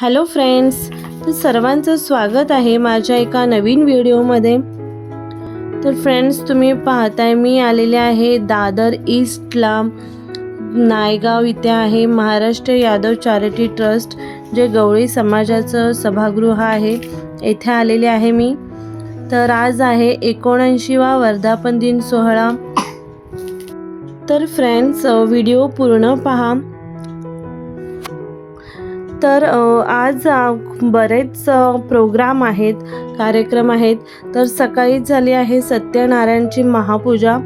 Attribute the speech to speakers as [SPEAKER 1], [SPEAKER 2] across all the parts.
[SPEAKER 1] Hello friends तर सर्वांचं स्वागत आहे माझ्या एका नवीन व्हिडिओमध्ये. तर फ्रेंड्स तुम्ही पाहताय मी आलेले आहे दादर ईस्टला नायगाव इथे आहे महाराष्ट्र यादव चॅरिटी ट्रस्ट जे गवळी समाजाचं सभागृह आहे. येथे आलेले आहे मी. तर आज आहे एकोणऐंशीवा वर्धापन दिन सोहळा. तर फ्रेंड्स व्हिडिओ पूर्ण पहा. तर आज बरेच प्रोग्राम आहेत कार्यक्रम आहेत. तर सकाळीच झाली आहे सत्यनारायणची महापूजा.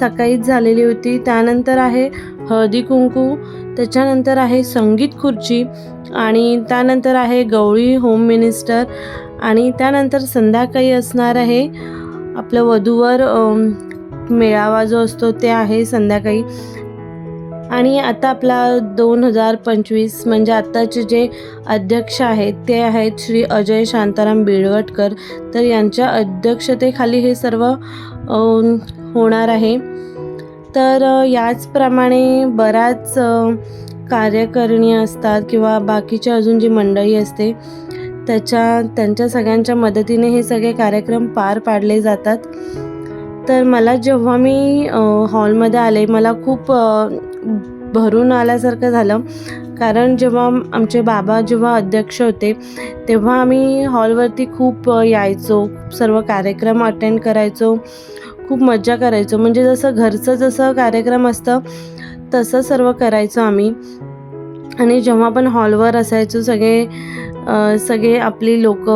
[SPEAKER 1] सकाळीच झालेली होती. त्यानंतर आहे हळदी कुंकू. त्याच्यानंतर आहे संगीत खुर्ची. आणि त्यानंतर आहे गवळी होम मिनिस्टर. आणि त्यानंतर संध्याकाळी असणार आहे आपलं वधूवर मेळावा जो असतो ते आहे संध्याकाळी. आणि आता आपला दोन हजार पंचवीस म्हणजे आत्ताचे जे अध्यक्ष आहेत ते आहेत श्री अजय शांताराम बिळवटकर. तर यांच्या अध्यक्षतेखाली हे सर्व होणार आहे. तर याचप्रमाणे बराच कार्यकारिणी असतात किंवा बाकीच्या अजून जी मंडळी असते त्याच्या त्यांच्या सगळ्यांच्या मदतीने हे सगळे कार्यक्रम पार पाडले जातात. तर मला जेव्हा मी हॉलमध्ये आले मला खूप भरून आल्यासारखं झालं. कारण जेव्हा आमचे बाबा जेव्हा अध्यक्ष होते तेव्हा आम्ही हॉलवरती खूप यायचो. सर्व कार्यक्रम अटेंड करायचो. खूप मज्जा करायचो. म्हणजे जसं घरचं जसं कार्यक्रम असतं तसं सर्व करायचो आम्ही. आणि जेव्हा पण हॉलवर असायचो सगळे सगळे आपली लोक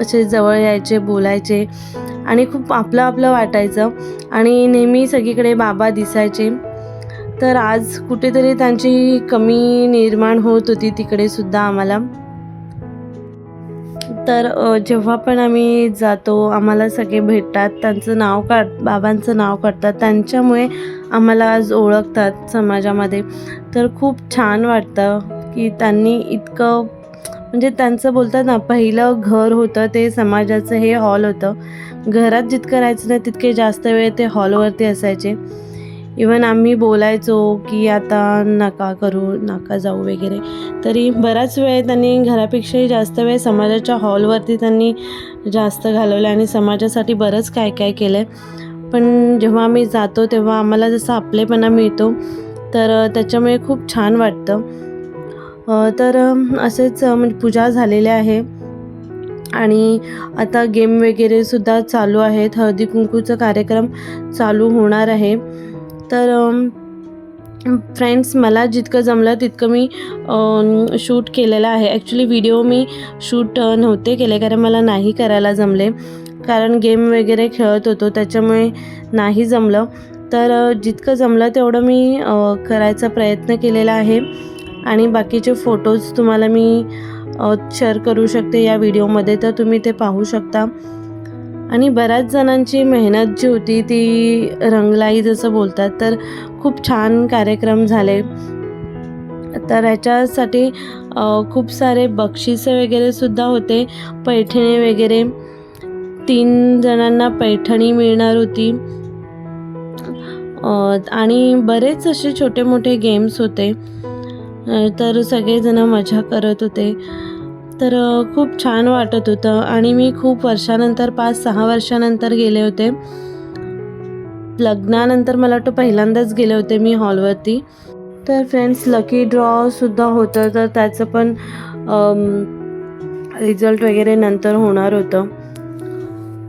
[SPEAKER 1] असे जवळ यायचे बोलायचे. आणि खूप आपलं आपलं वाटायचं. आणि नेहमी सगळीकडे बाबा दिसायचे. तर आज कुठेतरी त्यांची कमी निर्माण होत होती तिकडे सुद्धा आम्हाला. तर जेव्हा पण आम्ही जातो आम्हाला सगळे भेटतात त्यांचं नाव काढ बाबांचं नाव काढतात त्यांच्यामुळे आम्हाला आज ओळखतात समाजामध्ये. तर खूप छान वाटतं की त्यांनी इतकं म्हणजे त्यांचं बोलतात ना पहिलं घर होतं ते समाजाचं हे हॉल होतं. घरात जितकं राहायचं ना तितके जास्त वेळ ते हॉलवरती असायचे. इवन आम्ही बोलायचो की आता नका करू नका जाऊ वगैरे. तरी बराच वेळ त्यांनी घरापेक्षाही जास्त वेळ समाजाच्या हॉलवरती त्यांनी जास्त घालवला आणि समाजासाठी बरंच काय काय केलं आहे पण जेव्हा आम्ही जातो तेव्हा आम्हाला जसं आपलेपणा मिळतो तर त्याच्यामुळे खूप छान वाटतं. तर असेच म्हणजे पूजा झालेल्या आहे. आणि आता गेम वगैरेसुद्धा चालू आहेत. हळदी कुंकूचा कार्यक्रम चालू होणार आहे. तर फ्रेंड्स मला जितकं जमलं तितकं मी शूट केलेलं आहे. ॲक्च्युली व्हिडिओ मी शूट नव्हते केले कारण मला नाही करायला जमले. कारण गेम वगैरे खेळत होतो त्याच्यामुळे नाही जमलं. तर जितकं जमलं तेवढं मी करायचा प्रयत्न केलेला आहे. आणि बाकीचे फोटोज तुम्हाला मी शेअर करू शकते या व्हिडिओमध्ये तर तुम्ही ते पाहू शकता. आणि बऱ्याच जणांची मेहनत जी होती ती रंगलाई जसं बोलतात तर खूप छान कार्यक्रम झाले. तर याच्यासाठी खूप सारे बक्षिसे वगैरे सुद्धा होते पैठणी वगैरे. तीन जणांना पैठणी मिळणार होती. आणि बरेच असे छोटे मोठे गेम्स होते. तर सगळेजण मजा करत होते. तर खूप छान वाटत होतं आणि मी खूप वर्षानंतर पाच सहा वर्षानंतर गेले होते. लग्नानंतर मला वाटतं पहिल्यांदाच गेले होते मी हॉलवरती. तर फ्रेंड्स लकी ड्रॉसुद्धा होतं. तर त्याचं पण रिझल्ट वगैरे नंतर होणार होतं.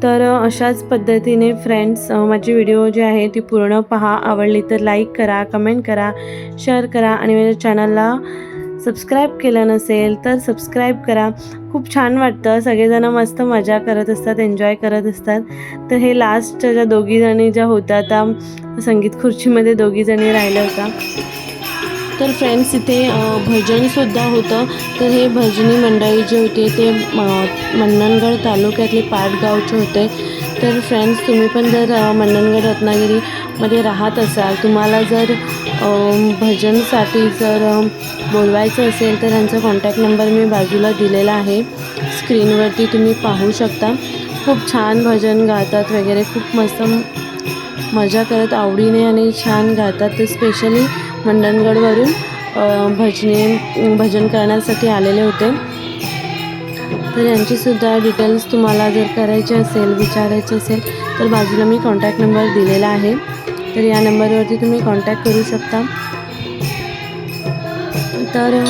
[SPEAKER 1] तर अशाच पद्धतीने फ्रेंड्स माझी व्हिडिओ जी आहे ती पूर्ण पहा. आवडली तर लाईक करा कमेंट करा शेअर करा आणि माझ्या चॅनलला सबस्क्राईब केलं नसेल तर सबस्क्राईब करा. खूप छान वाटतं. सगळेजणं मस्त मजा करत असतात एन्जॉय करत असतात. तर हे लास्टच्या ज्या दोघीजणी ज्या होत्या त्या संगीत खुर्चीमध्ये दोघीजणी राहिल्या होत्या. तर फ्रेंड्स इथे भजनसुद्धा होतं. तर हे भजनी मंडळी जे होते ते मन्नणगड मंडणगड तालुक्यातले पाटगावचे होते. तर फ्रेंड्स तुम्ही पण जर मन्नणगड मंडणगड रत्नागिरीमध्ये राहत असाल तुम्हाला जर भजनसाठी जर बोलवायचं असेल तर त्यांचा कॉन्टॅक्ट नंबर मी बाजूला दिलेला आहे. स्क्रीनवरती तुम्ही पाहू शकता. खूप छान भजन गातात वगैरे खूप मस्त मजा करत आवडीने आणि छान गातात. ते स्पेशली मंडणगडवरून भजने भजन करण्यासाठी आलेले होते. तर यांचीसुद्धा डिटेल्स तुम्हाला जर करायचे असेल विचारायचे असेल तर बाजूला मी कॉन्टॅक्ट नंबर दिलेला आहे. तर या नंबरवरती तुम्ही कॉन्टॅक्ट करू शकता. तर